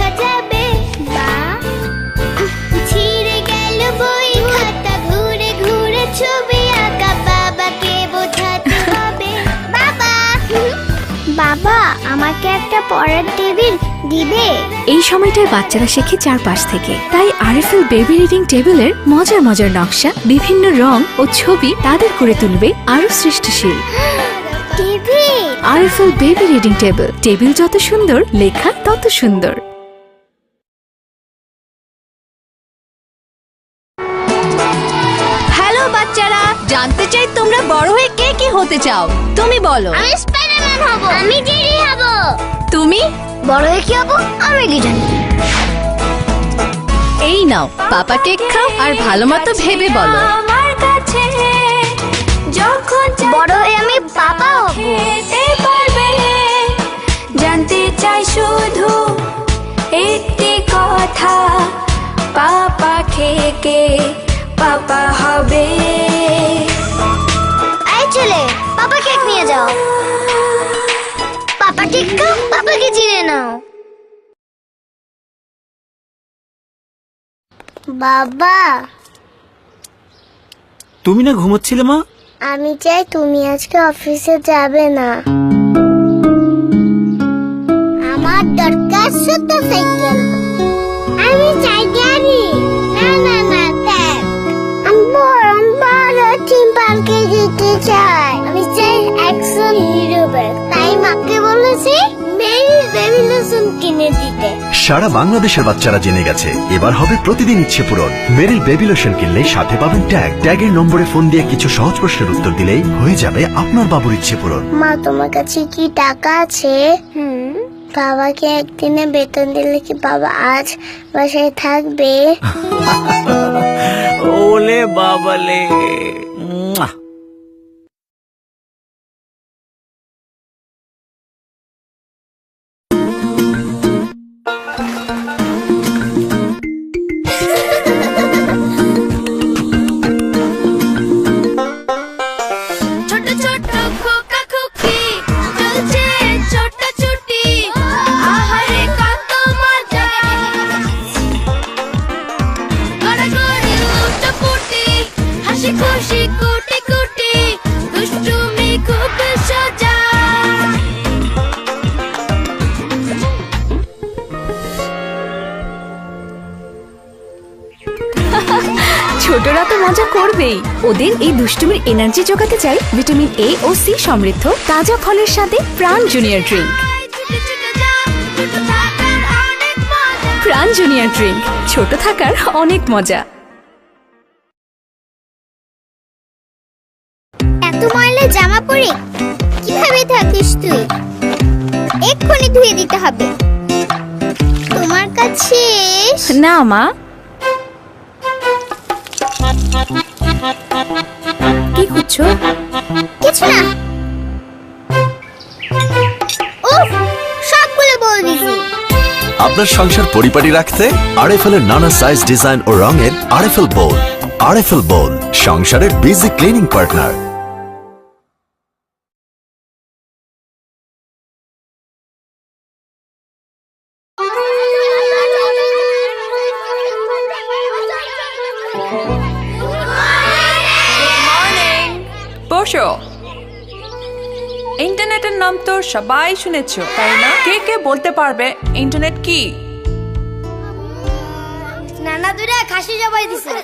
দেখা যাবে বা ছিঁড়ে গেল বই খাতা ঘুরে ঘুরে ছবি আঁকা। বাবাকে বোঝাতে হবে। বাবা! বাবা আমাকে একটা পড়ার টেবিল দিবে? এই সময়টায় বাচ্চারা শেখে চারপাশ থেকে। তাই আরএফএল বেবি রিডিং টেবিলের মজার মজার নকশা বিভিন্ন রং ও ছবি তাদের করে তুলবে আরও সৃষ্টিশীল। Table? RFL baby reading table. Table যত সুন্দর লেখা তত সুন্দর। তোমরা বড় হয়ে কে কি হতে চাও? তুমি বলো। আমি স্পাইডারম্যান হব। আমি জেরি হব। তুমি? বড় হয়ে কি হব? আমি কি জানি। এই নাও পাপা কেক খাও আর ভালো মতো ভেবে বলো। আমার কাছে যখন বড় হয়ে আমি পাপাকে চিনে নাও। বাবা। তুমি না ঘুমোচ্ছিলে মা? আমি চাই তুমি আজকে অফিসে যাবে না। আমার দরকার শুধু সাইকেল। আমি চাই গাড়ি না না না দেখ। আমি বরং বড় থিম পার্কে যেতে চাই। আমি চাই অ্যাকশন হিরো ব্যাগ। তাই মাকে বলেছি বেবি লোশন কিনে দিতে। সারা বাংলাদেশের বাচ্চারা জেনে গেছে এবার হবে প্রতিদিন ইচ্ছে পূরণ। মেরিল বেবি লোশন কিনলে সাথে পাবেন ট্যাগ। ট্যাগের নম্বরে ফোন দিয়ে কিছু সহজ প্রশ্নের উত্তর দিলেই হয়ে যাবে আপনার বাবুর ইচ্ছে পূরণ। মা তোমার কাছে কি টাকা আছে? হুম। বাবাকে একদিনে বেতন দিলে কি বাবা আজ বাসায় থাকবে? ওলে বাবালে। খুশি কুটি কুটি দুষ্টুমি খুব সোজা। ছোটরা তো মজা করবেই। ওদের এই দুষ্টুমির এনার্জি জোগাতে চাই ভিটামিন এ ও সি সমৃদ্ধ তাজা ফলের সাথে Pran junior drink Pran junior drink ছোট থাকার অনেক মজা। পরে কীভাবে থাকিস তুই? এক্ষুনি ধুয়ে দিতে হবে। তোমার কাছে না মা। কি করছ? কিছু না। আপনার সংসার পরিপাটি রাখতে আরএফএল এর নানা সাইজ ডিজাইন ও রঙের আরএফএল বোল আরএফএল বোল সংসারের বিজি ক্লিনিং পার্টনার বসো। ইন্টারনেটের নাম তো সবাই শুনেছো তাই না? কে কে বলতে পারবে? ইন্টারনেট কি? নানা দুরা খাসি জবাই দিছে।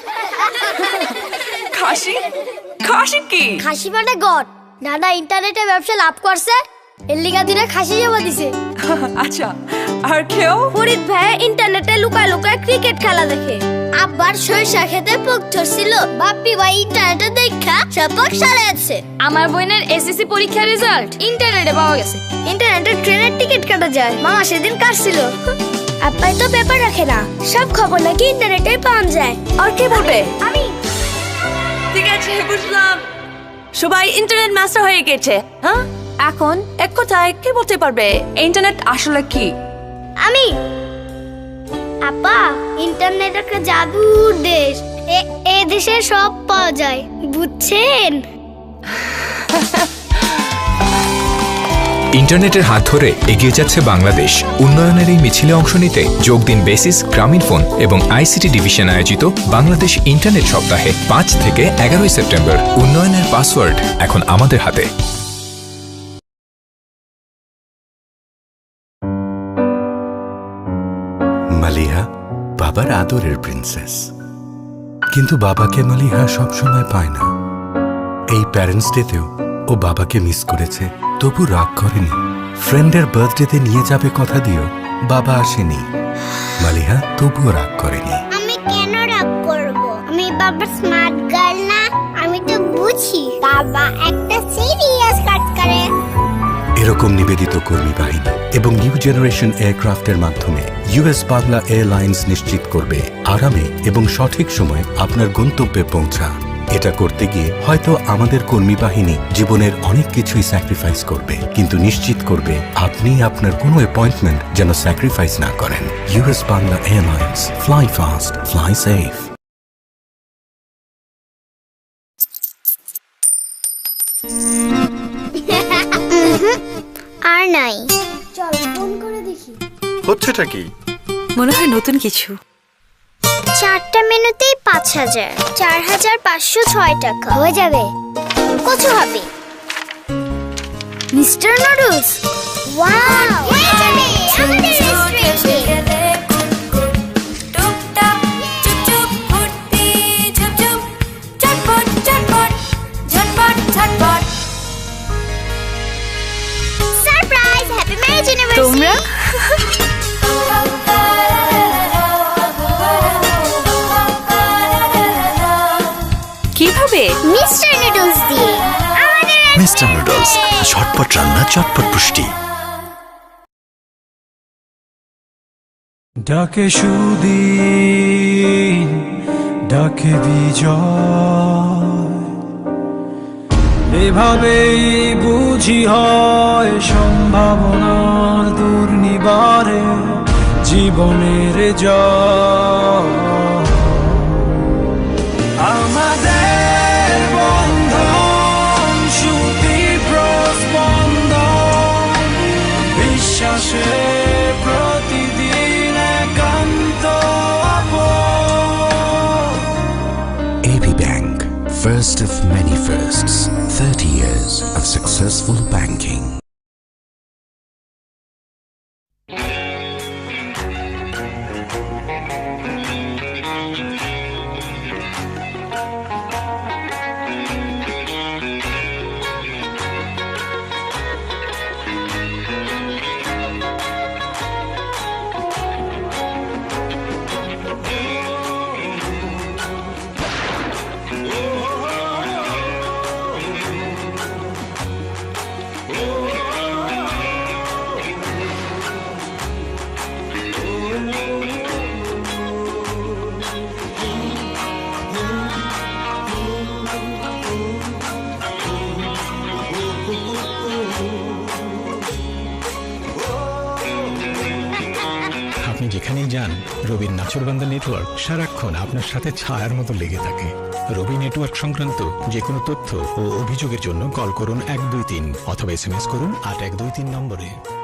খাসি? খাসি কি? খাসি মানে গড। নানা ইন্টারনেটে ব্যবসা লাভ করছে এর লিগা দিনে খাসি জমা দিছে। আচ্ছা আর কেউ? ফরিদ ভাই ইন্টারনেটে লুকায় লুকায় ক্রিকেট খেলা দেখে। আব্বার সরিষা খেতে পোক ধরছিল। বাপ্পি ভাই ইন্টারনেটে দেখা সপক সারে আছে। আমার বোনের এসএসসি পরীক্ষার রেজাল্ট ইন্টারনেটে পাওয়া গেছে। ইন্টারনেটে ট্রেনের টিকিট কাটা যায় মামা সেদিন কাটছিল। আব্বাই তো পেপার রাখে না সব খবর নাকি ইন্টারনেটে পাওয়া যায়। আর কে বলবে আমি। ঠিক আছে বুঝলাম। সবাই ইন্টারনেট মাস্টার হয়ে গেছে হ্যাঁ? এখন? এক কথায় কে বলতে পারবে? ইন্টারনেট আসলে কি? আমি। আপা ইন্টারনেট একটা জাদুর দেশ। এ- দেশে সব পাওয়া যায়, বুঝছেন? ইন্টারনেটের হাত ধরে এগিয়ে যাচ্ছে বাংলাদেশ। উন্নয়নের এই মিছিলে অংশ নিতে যোগ দিন বেসিস, গ্রামীণ ফোন এবং আইসিটি ডিভিশন আয়োজিত বাংলাদেশ ইন্টারনেট সপ্তাহে পাঁচ থেকে এগারোই সেপ্টেম্বর। উন্নয়নের পাসওয়ার্ড এখন আমাদের হাতে। বাবার আদরের প্রিন্সেস কিন্তু বাবাকে মালিহা সবসময় পায় না। এই প্যারেন্টস ডেতেও ও বাবাকে মিস করেছে। তবু রাগ করেনি। ফ্রেন্ডের বার্থডেতে নিয়ে যাবে কথা দিয়েও বাবা আসেনি। মালিহা তবুও রাগ করেনি। আমি কেন রাগ করব? আমি বাবার স্মার্ট গার্ল না আমি তো বুঝি। বাবা একটা সিরিয়াস কাজ করে। এরকম নিবেদিত কর্মী বাহিনী এবং নিউ জেনারেশন এয়ারক্রাফটের মাধ্যমে ইউএস বাংলা এয়ারলাইন্স নিশ্চিত করবে আরামে এবং সঠিক সময়ে আপনার গন্তব্যে পৌঁছা। এটা করতে গিয়ে হয়তো আমাদের কর্মী বাহিনী জীবনের অনেক কিছুই স্যাক্রিফাইস করবে, কিন্তু নিশ্চিত করবে আপনি আপনার কোনো অ্যাপয়েন্টমেন্ট যেন স্যাক্রিফাইস না করেন। US Bangla Airlines fly fast fly safe হচ্ছেটা কি? মনে হয় নতুন কিছু। চারটা মেনুতেই পাঁচ হাজার। চার হাজার পাঁচশো ছয় টাকা। হয়ে যাবে। কচু হবে। Mr Noodles. ওয়াও! হয়ে যাবে। আমাদের। কীভাবে? মিস্টার নুডলস দিয়ে। মিস্টার নুডলস ঝটপট রান্না চটপট পুষ্টি। ডাকে সুদিন ডাকে বিজয়। এভাবেই বুঝি হয় সম্ভাবনার দুর্নিবারে জীবনের জয়। First of many firsts, আপনি যেখানেই যান, রবির নাচরবান্ধা নেটওয়ার্ক সারাক্ষণ আপনার সাথে ছায়ার মতো লেগে থাকে। রবি নেটওয়ার্ক সংক্রান্ত যে কোনো তথ্য ও অভিযোগের জন্য কল করুন এক দুই তিন অথবা এস করুন আট এক দুই তিন নম্বরে।